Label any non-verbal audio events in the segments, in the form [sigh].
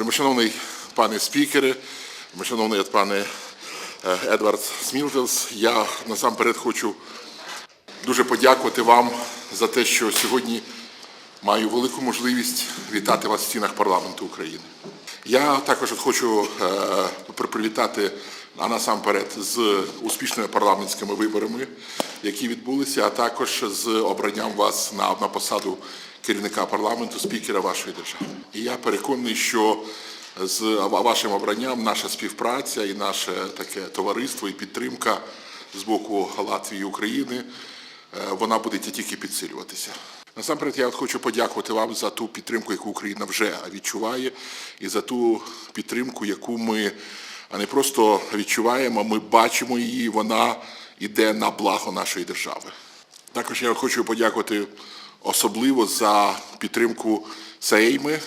Вельмишановний пане спікере, вельмишановний пане е, Едвард Смілтелс, я насамперед хочу дуже подякувати вам за те, що сьогодні маю велику можливість вітати вас в стінах парламенту України. Я також хочу е, привітати а насамперед з успішними парламентськими виборами, які відбулися, а також з обранням вас на, на посаду керівника парламенту, спікера вашої держави. І я переконаний, що з вашим обранням наша співпраця і наше таке товариство і підтримка з боку Латвії і України е, вона буде тільки підсилюватися. Насамперед, я хочу подякувати вам за ту підтримку, яку Україна вже відчуває, і за ту підтримку, яку ми не просто відчуваємо, ми бачимо її, вона йде на благо нашої держави. Також я хочу подякувати особливо за підтримку Сейми е,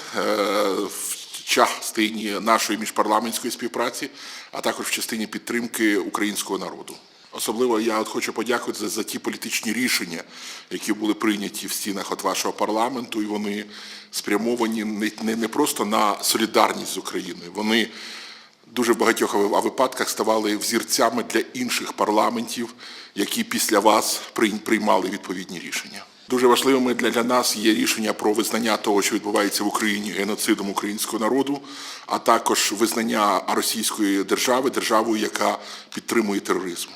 в частині нашої міжпарламентської співпраці, а також в частині підтримки українського народу. Особливо я от хочу подякувати за, за ті політичні рішення, які були прийняті в стінах от вашого парламенту, і вони спрямовані не, не, не просто на солідарність з Україною. Вони дуже в багатьох випадках ставали взірцями для інших парламентів, які після вас прийм- приймали відповідні рішення. Дуже важливими для, нас є рішення про визнання того, що відбувається в Україні геноцидом українського народу, а також визнання російської держави державою, яка підтримує тероризм.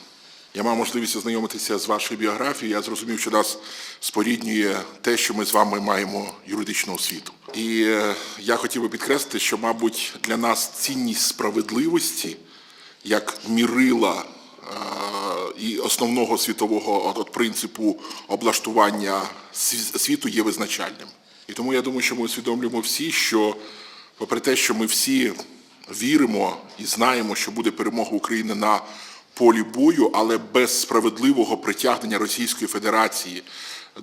Я мав можливість ознайомитися з вашою біографією. Я зрозумів, що нас споріднює те, що ми з вами маємо юридичну освіту. І е, я хотів би підкреслити, що, мабуть, для нас цінність справедливості як мірила і основного світового от, принципу облаштування світу є визначальним. І тому я думаю, що ми усвідомлюємо всі, що попри те, що ми всі віримо і знаємо, що буде перемога України на полі бою, але без справедливого притягнення Російської Федерації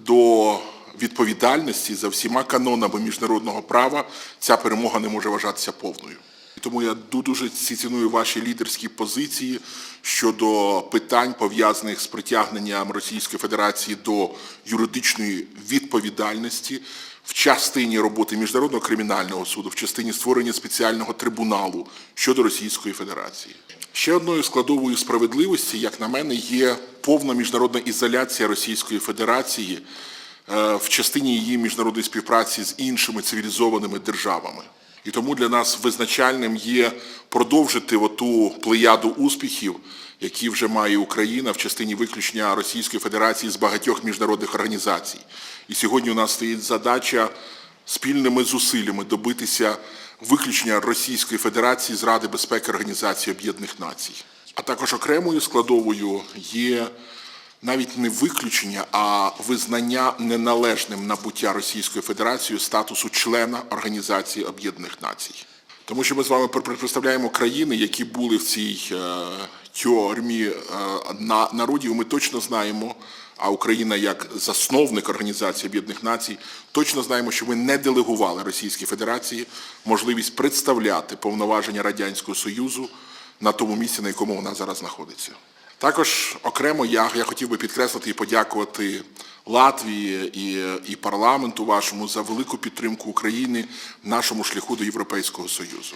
до відповідальності за всіма канонами міжнародного права ця перемога не може вважатися повною. Тому я дуже ціную ваші лідерські позиції щодо питань, пов'язаних з притягненням Російської Федерації до юридичної відповідальності в частині роботи Міжнародного кримінального суду, в частині створення спеціального трибуналу щодо Російської Федерації. Ще одною складовою справедливості, як на мене, є повна міжнародна ізоляція Російської Федерації е, в частині її міжнародної співпраці з іншими цивілізованими державами. І тому для нас визначальним є продовжити оту плеяду успіхів, які вже має Україна в частині виключення Російської Федерації з багатьох міжнародних організацій. І сьогодні у нас стоїть задача спільними зусиллями добитися виключення Російської Федерації з Ради безпеки Організації Об'єднаних Націй. А також окремою складовою є навіть не виключення, а визнання неналежним набуття Російською Федерацією статусу члена Організації Об'єднаних Націй. Тому що ми з вами пр- пр- представляємо країни, які були в цій е, тюрмі е, на народів. Ми точно знаємо, а Україна як засновник Організації Об'єднаних Націй, точно знаємо, що ми не делегували Російській Федерації можливість представляти повноваження Радянського Союзу на тому місці, на якому вона зараз знаходиться. Також окремо я, я хотів би підкреслити і подякувати Латвії і, і парламенту вашому за велику підтримку України в нашому шляху до Європейського Союзу.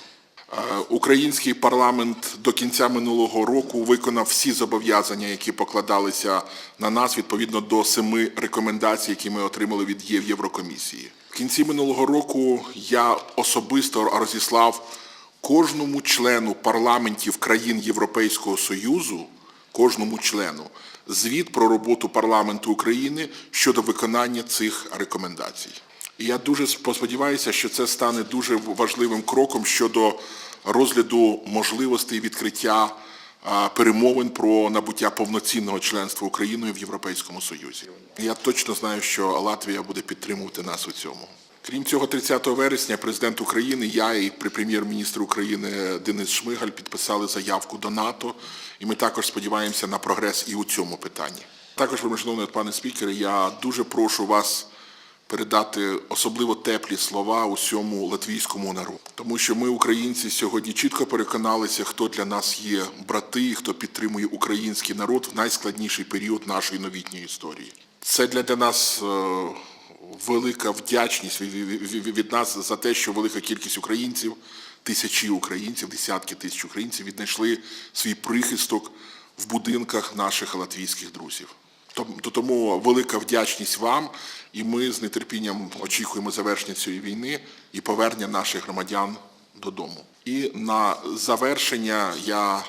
Е, Український парламент до кінця минулого року виконав всі зобов'язання, які покладалися на нас відповідно до семи рекомендацій, які ми отримали від Є- Єврокомісії. В кінці минулого року я особисто розіслав кожному члену парламентів країн Європейського Союзу, кожному члену, звіт про роботу парламенту України щодо виконання цих рекомендацій. І я дуже сподіваюся, що це стане дуже важливим кроком щодо розгляду можливостей відкриття перемовин про набуття повноцінного членства Україною в Європейському Союзі. Я точно знаю, що Латвія буде підтримувати нас у цьому. Крім цього, 30 вересня президент України, я і прем'єр-міністр України Денис Шмигаль підписали заявку до НАТО, і ми також сподіваємося на прогрес і у цьому питанні. Також, шановний пане спікере, я дуже прошу вас передати особливо теплі слова усьому латвійському народу, тому що ми, українці, сьогодні чітко переконалися, хто для нас є брати, і хто підтримує український народ в найскладніший період нашої новітньої історії. Це для, нас е, велика вдячність від, нас за те, що велика кількість українців тисячі українців, десятки тисяч українців віднайшли свій прихисток в будинках наших латвійських друзів. Тому велика вдячність вам, і ми з нетерпінням очікуємо завершення цієї війни і повернення наших громадян додому. І на завершення я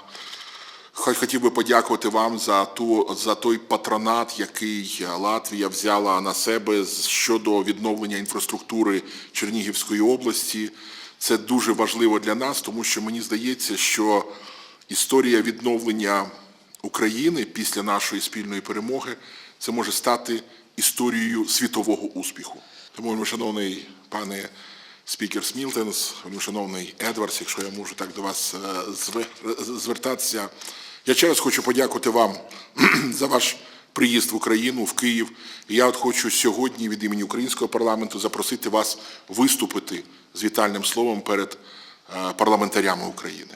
Хотів би подякувати вам за ту за той патронат, який Латвія взяла на себе щодо відновлення інфраструктури Чернігівської області. Це дуже важливо для нас, тому що мені здається, що історія відновлення України після нашої спільної перемоги це може стати історією світового успіху. Тому, шановний пане спікер Смілтенс, шановний Едвардс, якщо я можу так до вас е, звертатися. Я ще раз хочу подякувати вам [clears throat] за ваш приїзд в Україну, в Київ. І я от хочу сьогодні від імені українського парламенту запросити вас виступити з вітальним словом перед е, парламентарями України.